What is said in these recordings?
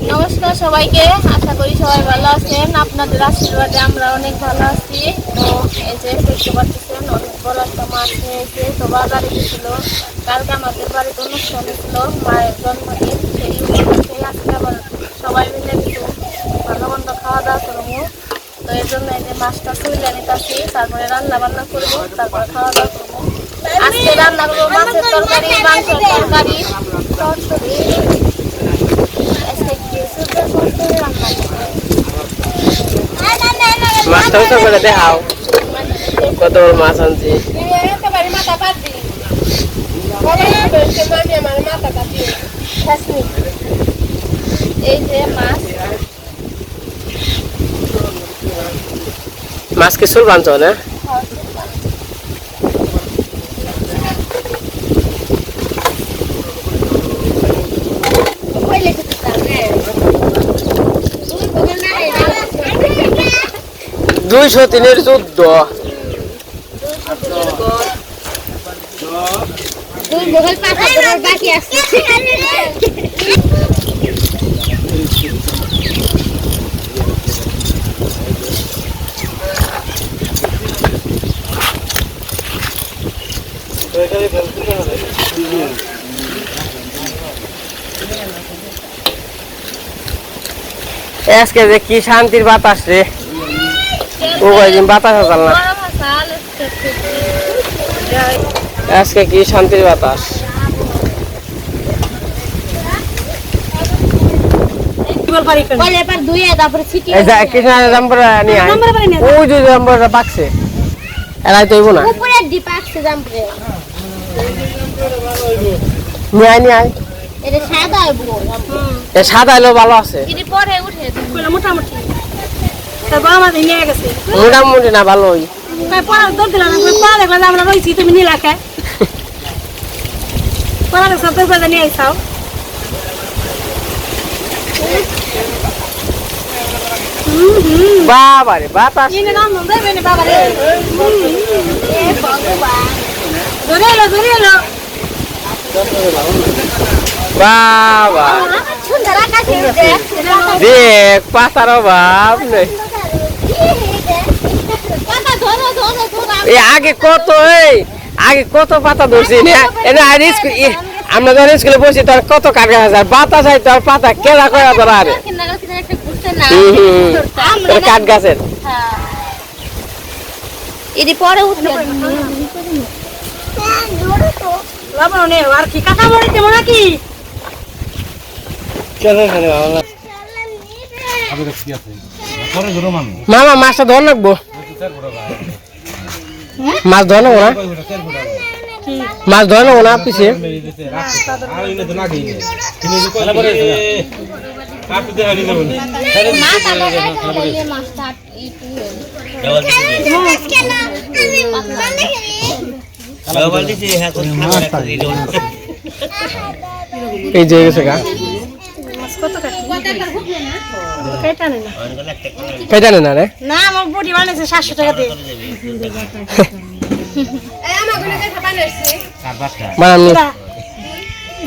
নমস্কার সবাইকে, আশা করি সবাই ভালো আছেন। আপনাদের আশীর্বাদে আমরা অনেক ভালো আছি। তো এই যে দেখতে পাচ্ছেন অনেক বড় একটা মাছ নিয়েছে তো বাজারে গেছিল, কালকে আমাদের বাড়িতে অনুষ্ঠান ছিল মায়ের জন্মদিন। সেই উপলক্ষে আজকে আবার সবাই মিলে একটু ভালো মন্দ খাওয়া দাওয়া করব। তো এর জন্য এই যে মাছটা তুলে নিতেছি, তারপরে রান্না বান্না করব, তারপরে খাওয়া দাওয়া করব। আজকে রান্না করব মাছের তরকারি, মাংসের তরকারি চচ্চড়ি আজকে কি সুন্দর সুন্দর রান্না করব মাছটা উঠে করে দেখাও কত বড় মাছ আনছি মাছ কি সুর বানছ না দুইশো তিনের চোদ্দ। আজকে যে কি শান্তির বাতাস রে। ও বাতাস না আজকে কি শান্তির বাতাস? সাদা এলো ভালো আছে। এটি পরে উঠে। মোটামুটি। তারপর আমাদের নিয়ে গেছে। মোটামুটি না ভালো ওই কই পড়া দর দিলাম পড়া দেখলাম আমরা রইছি তুমি নিলা খায় পড়া দেখ সব দরকার নিয়ে আইসাও। বাবা রে বাতাস। ইনে নাম নন্দে বেনে বাবা রে এ ভগবান। ধরে এলো ধরে এলো। বাবা। দেখ পাতার অভাব নেই। আগে কত এই আগে কত পাতা ধরছি? না আর আমরা যখন স্কুলে বসি তার কত কাঠ গাছ আর বাতাস হয় তার পাতা কেলা করে ধরা আরে তোর কাঠ গাছের। হ্যাঁ। এটি পরে উঠে লবণ নে আর কি কাকা মরে তেমন নাকি মামা। মাছটা ধর রাখব মাছ ধর নেব না? মাছ ধর নেব না পিছিয়ে এই যে গেছে গা। কত কাটি কেটা নে? রে? না আমার বডি বানাইছে সাতশো টাকা দিয়ে। মানে আমি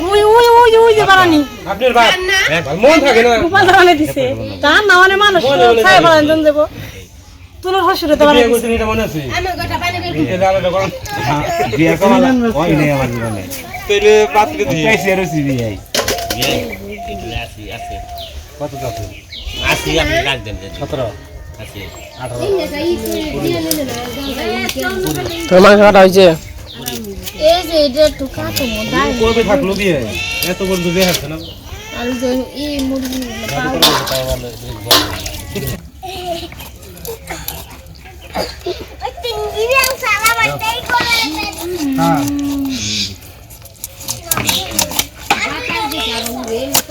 উই উই উই উই যে বানানি। আপনার বাপ। মন থাকে না। গোপাল বানাই দিছে। তার না। মানে মানুষ বানান জন দেবো। তুলোর হসুরে তো দিছে এটা মনে আছে? এটা আলাদা করুন বিয়ে করা ওই নেই আমার জীবনে। তাইলে পাতলে দিয়ে। পেয়েছি আর সিবি আই কত আছে আসি আপনি ডাক দেন সতেরো মাংস কাটা হয়েছে থাকল বিয়ে এত বন্ধু বিয়ে হচ্ছে না আর যে এই মুরগি হ্যাঁ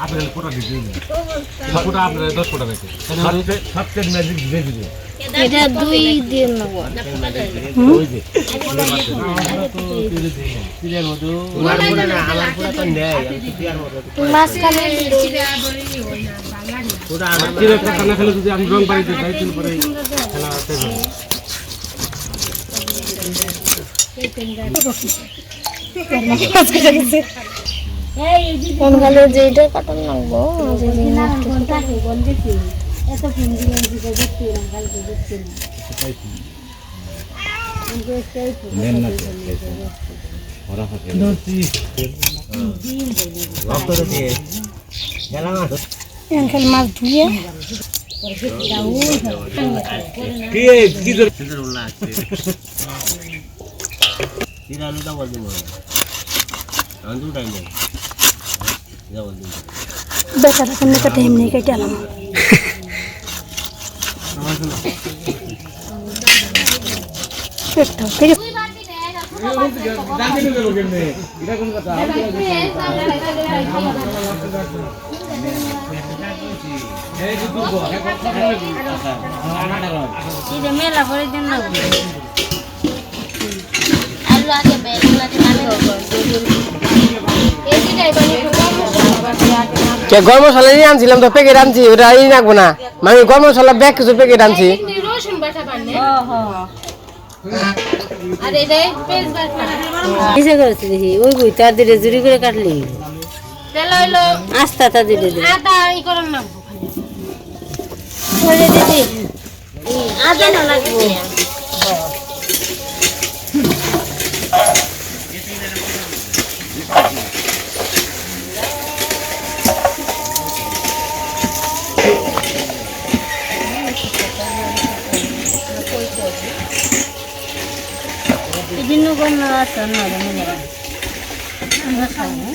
তো আগে আমি তো আগে কইছি কি বলছেন ঠিক আছে আপনি তখন কইলে বেশি কইছি না দিয়ে আপনার কোটা দিতে কোটা আপনার দশ কোটা রেখে সবচেয়ে ম্যাজিক দিয়ে দিবে। এটা দুই দিন খেলে যদি আমি রং বাড়িতে যাই তাহলে খেলা হতে হবে কোন গালে যেটা কাটন লাগবো নেন না ওরা ফাঁকে এখানে মাছ বেচারা কোনো কেটে এমনি কেটে আলাম ঠিক আছে আলু আগে বেগুন আগে কাটে এই বানি কে গরম মশলা নিয়ে আনছিলাম তো প্যাকেট আনছি ওটা ই রাখব না। মানে গরম মশলা ব্যাগ কিছু প্যাকেট আনছি। ওই বই তার দিলে জুড়ি করে কাটলি। তেল আস্তা তা দিলে আদা না লাগবে। বিভিন্ন গণ্য আছে না। আমরা তেমন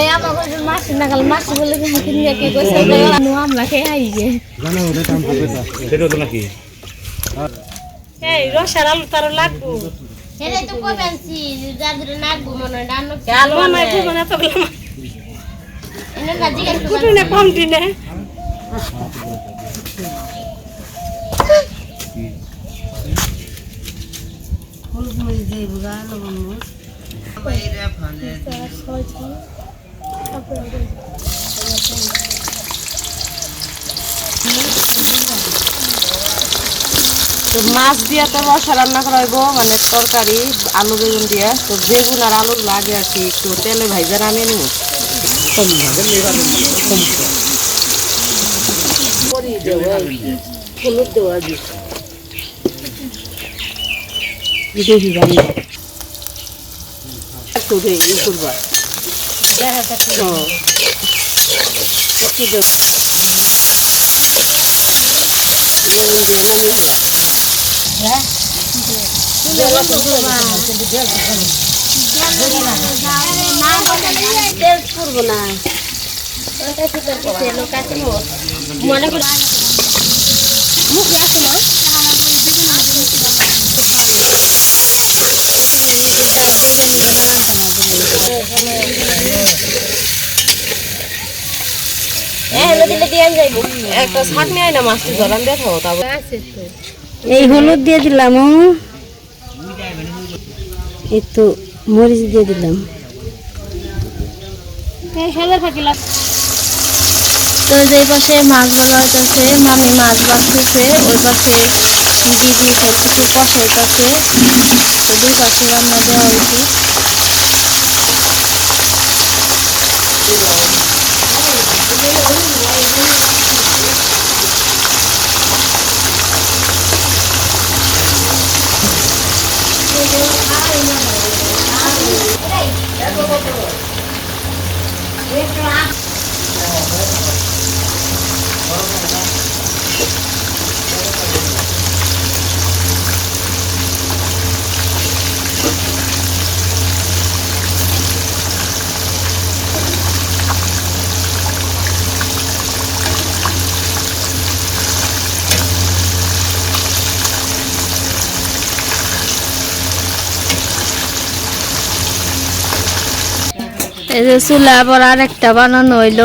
এই আমার মাছ না গেল মাছ বলে কি কিনে কে কইছে? আমরা খেয়ে আই গে। সেটা তো নাকি? এই রসার আলু তার লাগবো। এটাই তো কবেন যাদের নাকবো মনে ডানো আলু নাই খুব না তো এনে না জিজ্ঞেস কুটু না কম দিনে। হলুদ মরিচ দিয়ে বুড়া লবণ মরিচ তো মাছ দিয়ে তো রসা রান্না করা হইব মানে তরকারি আলু বেগুন দিয়ে। তো বেগুন আর আলু লাগে আর কি একটু তেলে ভাইজা নামিয়ে নিব। হলুদ দেওয়া দে ই তেল করব। মনে করে একটা শাক না ধরান দেখাও তারপর এই হলুদ দিয়ে দিলাম। এই তো মরিচ দিয়ে দিলাম। তো যে পাশে মাছ ভাজা হইতেছে মামি মাছ ভাজতেছে ওই পাশে দিদি সব কিছু কষাইতেছে দুই পাশে রান্না দেওয়া হয়েছে এই যে চুলা আবার আরেকটা বানানো হইল।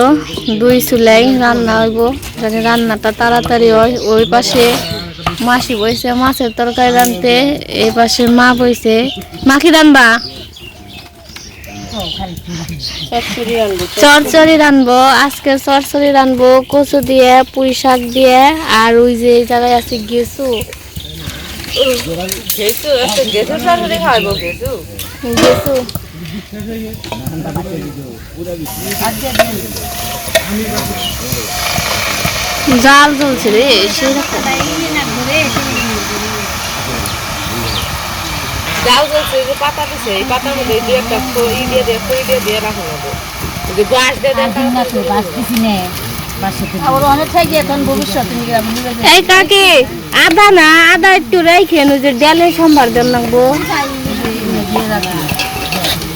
দুই চুলাই রান্না হইব। যাতে রান্নাটা তাড়াতাড়ি হয়। ওই পাশে মাসি বইছে মাছের তরকারি রানতে এই পাশে মা বইছে। মা কি রানবা চরচরি রানবো আজকে চরচরি রানবো কচু দিয়ে পুঁই শাক দিয়ে আর ওই যে এই জায়গায় আছে গেছু গেছু গেছু জাল জ্বলছে রে সেরকম জাল জ্বলছে এই যে পাতা দিছে এই পাতার মধ্যে দুই একটা দিয়ে দিয়ে দিয়ে দিয়ে রাখা হবে যে বাঁশ দিয়ে এই কাকি আদা না আদা একটু রাইখেন ওই যে ডালে সম্ভার দেন লাগবো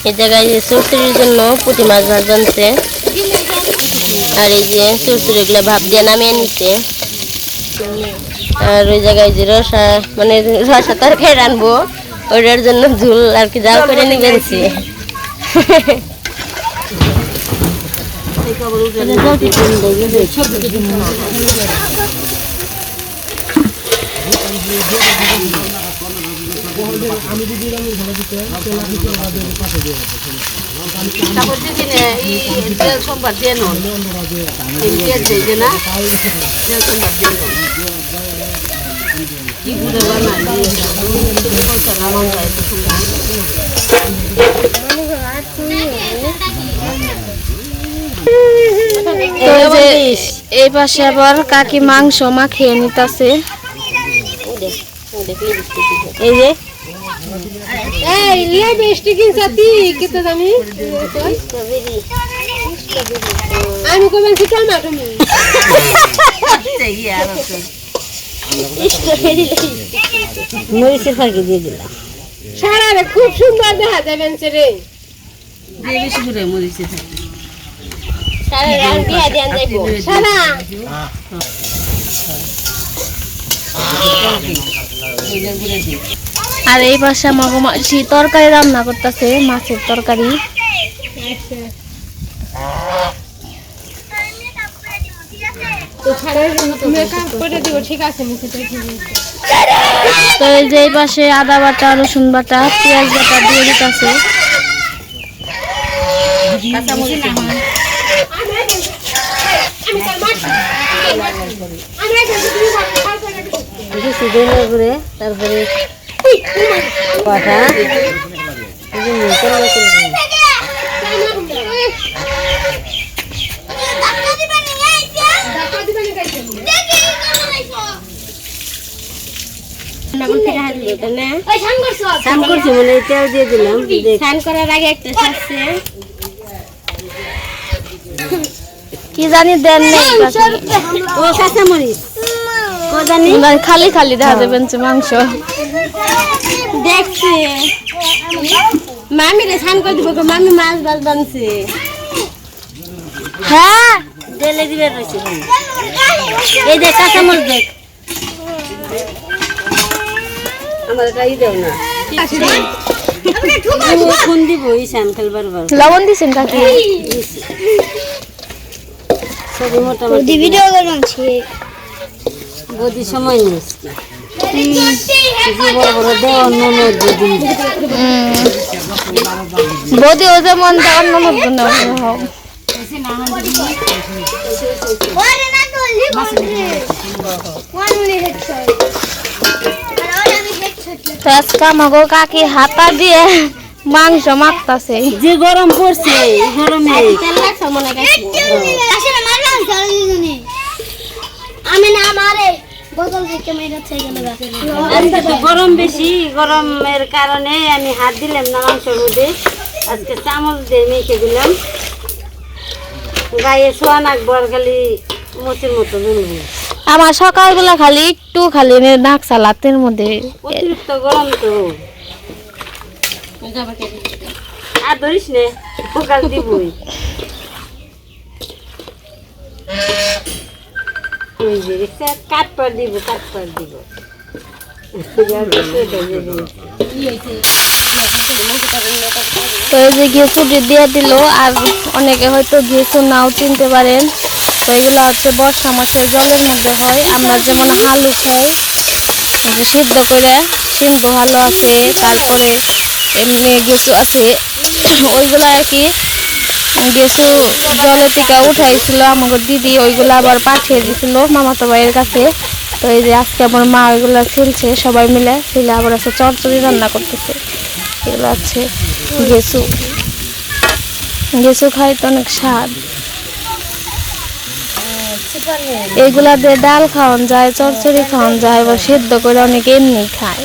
এই জায়গায় যে জন্য পুঁটি মাছ ভাজছে আর এই যে চুরচুরি গুলো ভাব দিয়ে নামিয়ে নিচ্ছে আর ওই জায়গায় যে রসা মানে রসা তরকারি রানবো ওটার জন্য ঝুল আর কি জাল করে নিবেছি তারপর যদি তেল সোমবার দিয়ে নন এই তেল দিয়ে যে না তেল সোমবার দিয়ে নন কি ঘুরে বানাই নামান যায় তো এই পাশে আবার কাকি মাংস মাখিয়ে নিতেছে এই যে এই লিয়া বেশটি কিনছা তি কত দামি। আমি কবেন কি টমাটো মি মরিচের ফাঁকি দিয়ে দিলাম। সারা রে খুব সুন্দর দেখা যাবেন সে রে। দিয়ে বেশি করে মরিচে সারা আর এই পাশে আমার মাসি তরকারি রান্না করতেছে, মাছের তরকারি। তো পাশে আদা বাটা, রসুন বাটা, পেঁয়াজ বাটা দিয়ে দিতেছে। তারপরে স্নান করছি বলে তেল দিয়ে দিলাম স্নান করার আগে একটা ছাড়ছে কি জানি দেন নেই ও কাঁচা মরিচ কদানি খালি খালি দেখা যাবেন মাংস। দেখছি। মামি রে স্নান করে দিব মামি মাছ ভাত বানছে। হ্যাঁ ফেলে দিবে রয়েছে এই দেখ কাঁচামল দেখ। আমার এটা ই দেও না। ও ফোন দিব ইসান খেলবার বার লবণ দিছেন কাকি? সবই মোটামুটি ভিডিও করছি বদি সময় নেই বড় বড় দেওয়া বৌদি ও যেমন দেওয়ার ননদ হোক তো আজকে আমাকে কাকি হাতা দিয়ে মাংস মাখতাছে। যে গরম পড়ছে গরমে। আসলে মারলাম চলে দিদুনি আমি না মারে। গরম বেশি গরমের কারণে আমি হাত দিলাম না মাংসের মধ্যে। আজকে চামচ দিয়ে মেখে দিলাম। গায়ে শোয়া নাকবো আর খালি মতির মতো জ্বলবো আমার সকালবেলা খালি একটু খালি নাক সালাতের মধ্যে। অতিরিক্ত গরম তো। আর ধরিস নে ফোকাস দিবই। তো এই যে ঘেঁচু দিয়ে দিল, আর অনেকে হয়তো ঘেঁচু নাও চিনতে পারেন। তো এগুলো হচ্ছে বর্ষা মাসের জলের মধ্যে হয়। আমরা যেমন আলু খাই সিদ্ধ করে সিদ্ধ ভালো আছে, তারপরে এমনি ঘেঁচু আছে, ওইগুলো আর কি গেছু জলের থেকে উঠাইছিল, আমাকে দিদি ওইগুলো আবার পাঠিয়ে দিছিল মামাতো ভাইয়ের কাছে। তো এই যে আজকে আমার মা ওইগুলো ছিলছে সবাই মিলে ছিলে আবার আছে চরচড়ি রান্না করতেছে। এগুলো আছে গেছু গেছু খাইতে অনেক স্বাদ। এগুলা দিয়ে ডাল খাওয়ান যায় চরচড়ি খাওয়ান যায় বা সেদ্ধ করে অনেক এমনি খায়।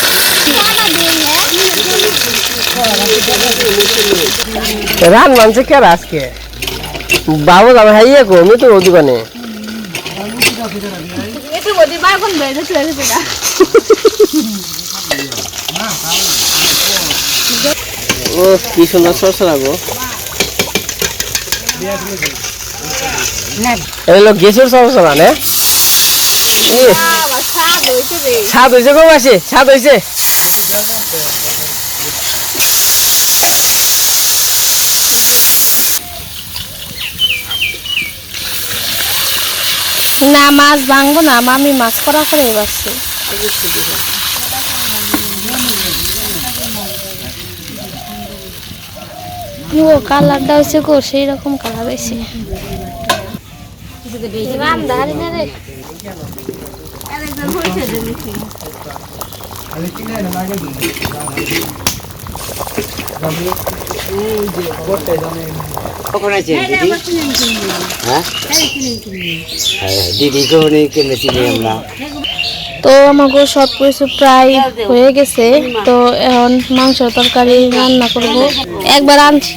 রান মানছে কে আজকে? বাবু আমি হাইয়ে কো আমি তো ও দোকানে কি সুন্দর সরসরা গো। এগুলো গেছুর সরসরা না? কি স্বাদ হয়েছে গো মাসি স্বাদ হয়েছে। না, মাছ ভাঙবো না আমি মাছ করা করে বাসছে ও কালারটা হয়েছে গো সেই রকম কালার হয়েছে। রান্দারি না রে আছেন দিদি হ্যাঁ হ্যাঁ, দিদি চিনি আমরা তো আমাকে সব কিছু প্রায় হয়ে গেছে তো এখন মাংস তরকারি রান্না করব একবার আনছি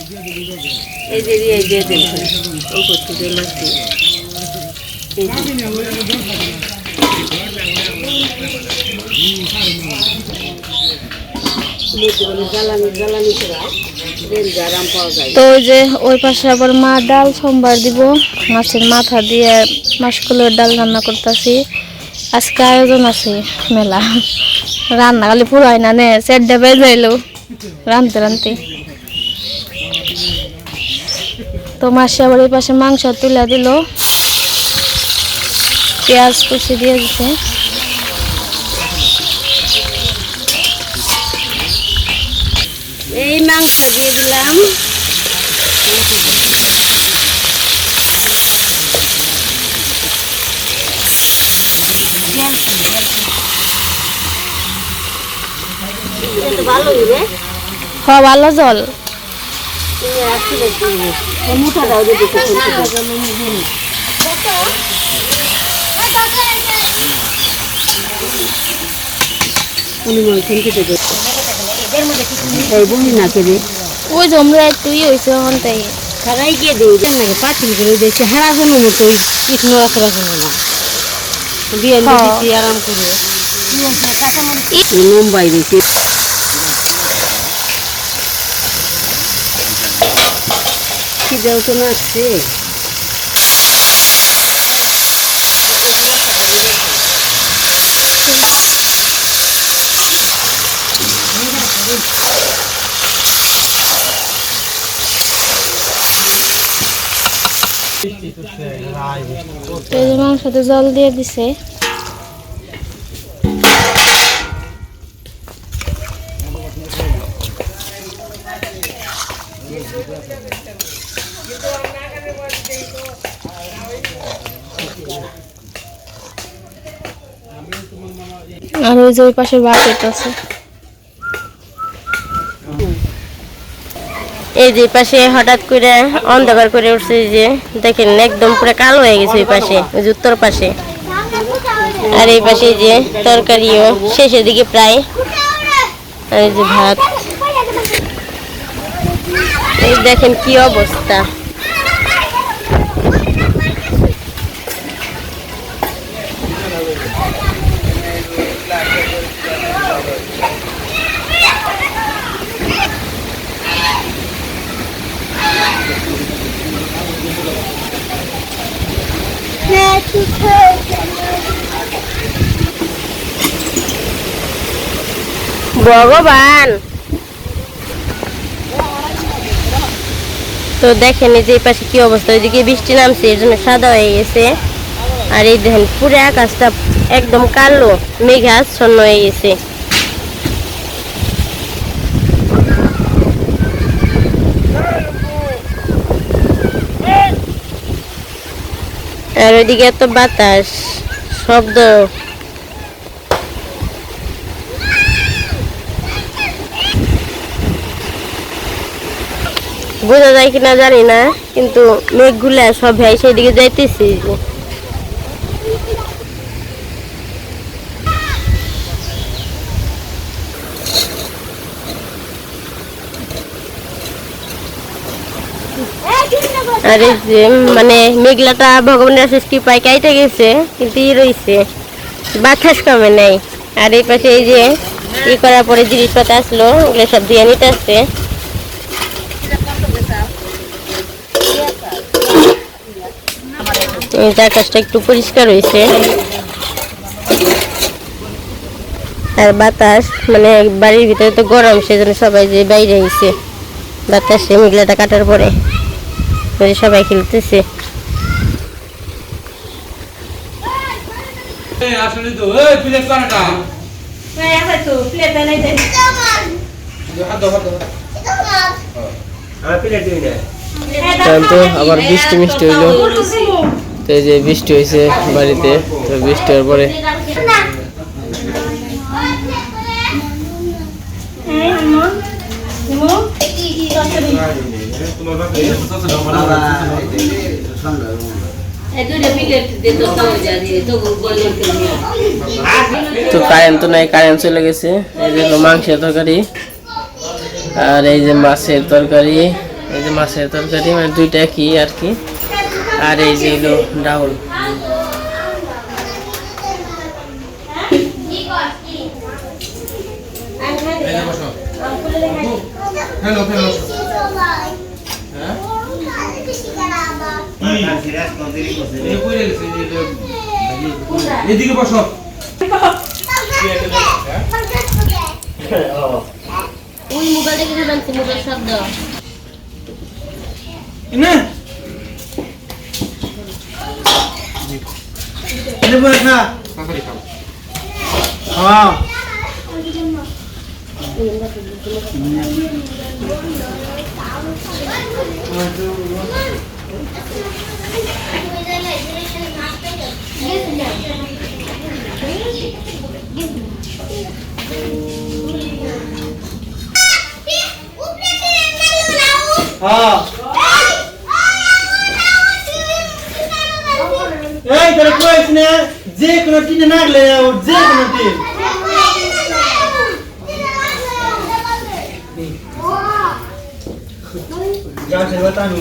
জ্বালানি জ্বালানি তো ওই যে ওই পাশে আবার মা ডাল সোমবার দিব। মাছের মাথা দিয়ে মাসকলের ডাল রান্না করতেছি। আজকে আয়োজন আছে মেলা। রান্না খালি পুরো হয় না নে সেড্ডা বেজ যাইলো রানতে রানতে। তো মাসে আবার এই পাশে মাংস তুলে দিল। পেঁয়াজ কুচি দিয়ে দিছে। এই মাংস দিয়ে দিলাম। ভালো জল। তুমি রাখছি দেখি মুঠাটাও যদি এই বহি না কেবে ওই জমরা ইয়ে হয়েছে ওখান থেকে খারাই গিয়ে দিই দেন নাকি পাঁচিল করে দেখছি হারা কোনো মতো পিঠ নড়াচড়া কোনো না বিয়ে দিচ্ছি আরাম করে দিয়েছি কি দেও তো মাংসতে জল দিয়ে দিছে। আর ওই যে ওই পাশে বাকেট আছে। এই যে পাশে হঠাৎ করে অন্ধকার করে উঠছে যে, দেখেন একদম পুরো কালো হয়ে গেছে ওই পাশে, ওই উত্তর পাশে। আর এই পাশে যে তরকারিও শেষের দিকে প্রায়। আর এই যে ভাত। এই দেখেন কি অবস্থা। ভগবান। তো দেখেন এই যে পাশে কি অবস্থা, ওইদিকে বৃষ্টি নামছে এর জন্য সাদা হয়ে গেছে। আর এই দেখেন পুরো আকাশটা একদম কালো, মেঘাচ্ছন্ন হয়ে গেছে। আর ওইদিকে এত বাতাস, শব্দ। বোঝা যায় কিনা জানি না, কিন্তু মেঘগুলা সব ভাই সেদিকে যাইতেছি। আর এই যে মানে মেঘলাটা ভগবানের সৃষ্টি পায় কাইতে গেছে, কিন্তু ই রয়েছে বাতাস কমে নাই। আর এই পাশে এই যে, ই করার পরে জিনিসপত্র আসলো, ওগুলো সব দিয়ে নিতে আসছে। আকাশটা একটু পরিষ্কার হয়েছে। আর বাতাস মানে বাড়ির ভিতরে তো গরম, সেজন্য সবাই যে বাইরে আইছে। বাতাসে মেঘলাটা কাটার পরে। সবাই খেলতেছে আসলে তো এই প্লেট কানাটা এখন তো আবার বৃষ্টি মিষ্টি হইল তো এই যে বৃষ্টি হয়েছে বাড়িতে তো বৃষ্টি হওয়ার পরে তো কারেন্ট তো নাই কারেন্ট চলে গেছে। এই যে মাংসের তরকারি, আর এই যে মাছের তরকারি, এই যে মাছের তরকারি মানে দুইটা কি আর কি। আর এই যে হলো ডাউল। হ্যালো হ্যালো এই কইরে গেছে এই যে এদিকে বসো ওই মোবাইল দেখে জানছি মোবাইল শব্দ ইনে এনে হ্যাঁ এই তোর কইছ না যে কোন টিনে নাগলে যাও যে কোন টিন যা সে বাতানো